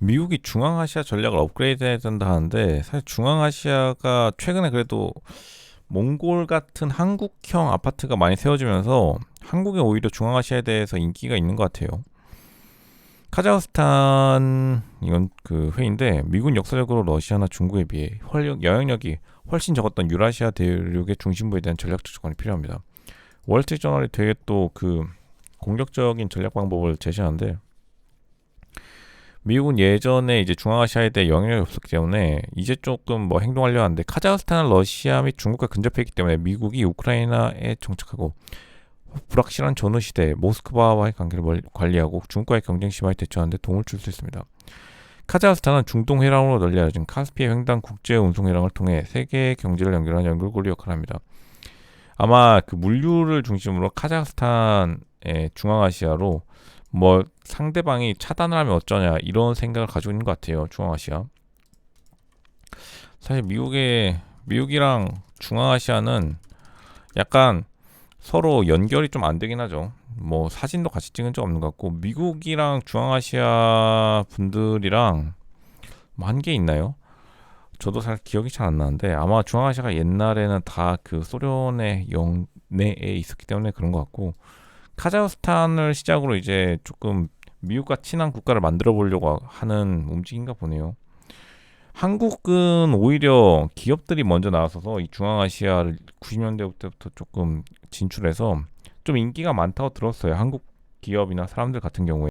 미국이 중앙아시아 전략을 업그레이드해야 된다 하는데 사실 중앙아시아가 최근에 그래도 몽골 같은 한국형 아파트가 많이 세워지면서 한국이 오히려 중앙아시아에 대해서 인기가 있는 것 같아요. 카자흐스탄 이건 그 회의인데 미군 역사적으로 러시아나 중국에 비해 활력, 영향력이 훨씬 적었던 유라시아 대륙의 중심부에 대한 전략적 조건이 필요합니다. 월스트리트 저널이 되게 또 그 공격적인 전략 방법을 제시하는데 미국은 예전에 이제 중앙아시아에 대해 영향력이 없었기 때문에 이제 조금 뭐 행동하려 하는데 카자흐스탄은 러시아 및 중국과 근접해 있기 때문에 미국이 우크라이나에 정착하고 불확실한 전후 시대에 모스크바와의 관계를 멀- 관리하고 중국과의 경쟁 심화에 대처하는 데 도움을 줄 수 있습니다. 카자흐스탄은 중동 회랑으로 널리 알려진 카스피해 횡단 국제 운송 회랑을 통해 세계 경제를 연결하는 연결고리 역할을 합니다. 아마 그 물류를 중심으로 카자흐스탄의 중앙아시아로 뭐 상대방이 차단을 하면 어쩌냐 이런 생각을 가지고 있는 것 같아요. 중앙아시아. 사실 미국의 미국이랑 중앙아시아는 약간 서로 연결이 좀 안 되긴 하죠. 뭐 사진도 같이 찍은 적 없는 것 같고 미국이랑 중앙아시아 분들이랑 뭐 한 게 있나요? 저도 잘 기억이 잘 안 나는데 아마 중앙아시아가 옛날에는 다 그 소련의 영내에 있었기 때문에 그런 것 같고 카자흐스탄을 시작으로 이제 조금 미국과 친한 국가를 만들어 보려고 하는 움직임인가 보네요. 한국은 오히려 기업들이 먼저 나서서 이 중앙아시아를 90년대부터 조금 진출해서 좀 인기가 많다고 들었어요. 한국 기업이나 사람들 같은 경우에.